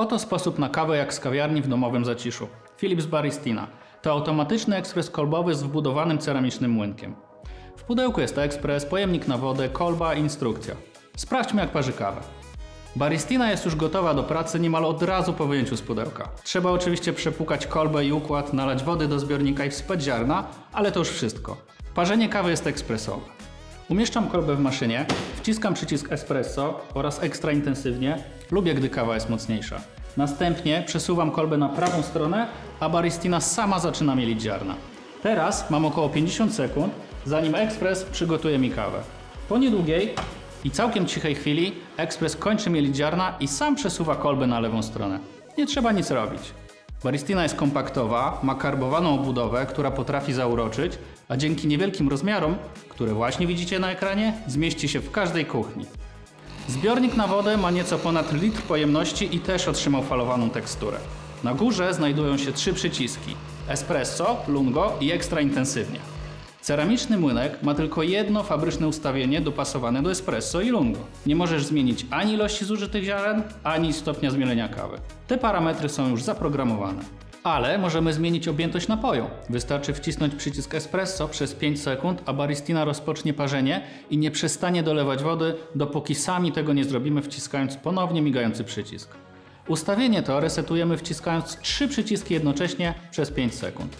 Oto sposób na kawę jak z kawiarni w domowym zaciszu. Philips Baristina. To automatyczny ekspres kolbowy z wbudowanym ceramicznym młynkiem. W pudełku jest ekspres, pojemnik na wodę, kolba i instrukcja. Sprawdźmy jak parzy kawę. Baristina jest już gotowa do pracy niemal od razu po wyjęciu z pudełka. Trzeba oczywiście przepłukać kolbę i układ, nalać wody do zbiornika i wsypać ziarna, ale to już wszystko. Parzenie kawy jest ekspresowe. Umieszczam kolbę w maszynie, wciskam przycisk espresso oraz ekstra intensywnie. Lubię, gdy kawa jest mocniejsza. Następnie przesuwam kolbę na prawą stronę, a baristina sama zaczyna mielić ziarna. Teraz mam około 50 sekund, zanim ekspres przygotuje mi kawę. Po niedługiej i całkiem cichej chwili ekspres kończy mielić ziarna i sam przesuwa kolbę na lewą stronę. Nie trzeba nic robić. Baristina jest kompaktowa, ma karbowaną obudowę, która potrafi zauroczyć, a dzięki niewielkim rozmiarom, które właśnie widzicie na ekranie, zmieści się w każdej kuchni. Zbiornik na wodę ma nieco ponad litr pojemności i też otrzymał falowaną teksturę. Na górze znajdują się trzy przyciski: espresso, lungo i ekstra intensywnie. Ceramiczny młynek ma tylko jedno fabryczne ustawienie dopasowane do espresso i lungo. Nie możesz zmienić ani ilości zużytych ziaren, ani stopnia zmielenia kawy. Te parametry są już zaprogramowane. Ale możemy zmienić objętość napoju. Wystarczy wcisnąć przycisk espresso przez 5 sekund, a baristina rozpocznie parzenie i nie przestanie dolewać wody, dopóki sami tego nie zrobimy wciskając ponownie migający przycisk. Ustawienie to resetujemy wciskając trzy przyciski jednocześnie przez 5 sekund.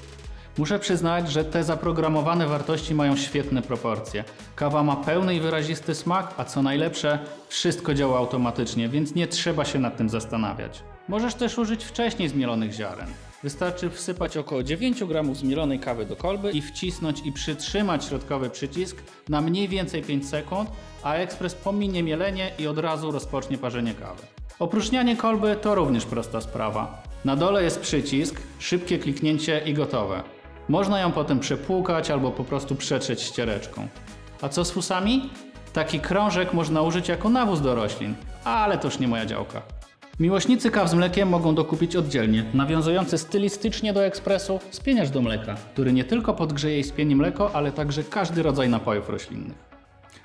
Muszę przyznać, że te zaprogramowane wartości mają świetne proporcje. Kawa ma pełny i wyrazisty smak, a co najlepsze, wszystko działa automatycznie, więc nie trzeba się nad tym zastanawiać. Możesz też użyć wcześniej zmielonych ziaren. Wystarczy wsypać około 9 g zmielonej kawy do kolby i wcisnąć i przytrzymać środkowy przycisk na mniej więcej 5 sekund, a ekspres pominie mielenie i od razu rozpocznie parzenie kawy. Opróżnianie kolby to również prosta sprawa. Na dole jest przycisk, szybkie kliknięcie i gotowe. Można ją potem przepłukać albo po prostu przetrzeć ściereczką. A co z fusami? Taki krążek można użyć jako nawóz do roślin, ale to już nie moja działka. Miłośnicy kaw z mlekiem mogą dokupić oddzielnie, nawiązujący stylistycznie do ekspresu spieniacz do mleka, który nie tylko podgrzeje i spieni mleko, ale także każdy rodzaj napojów roślinnych.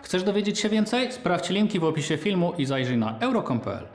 Chcesz dowiedzieć się więcej? Sprawdź linki w opisie filmu i zajrzyj na euro.com.pl.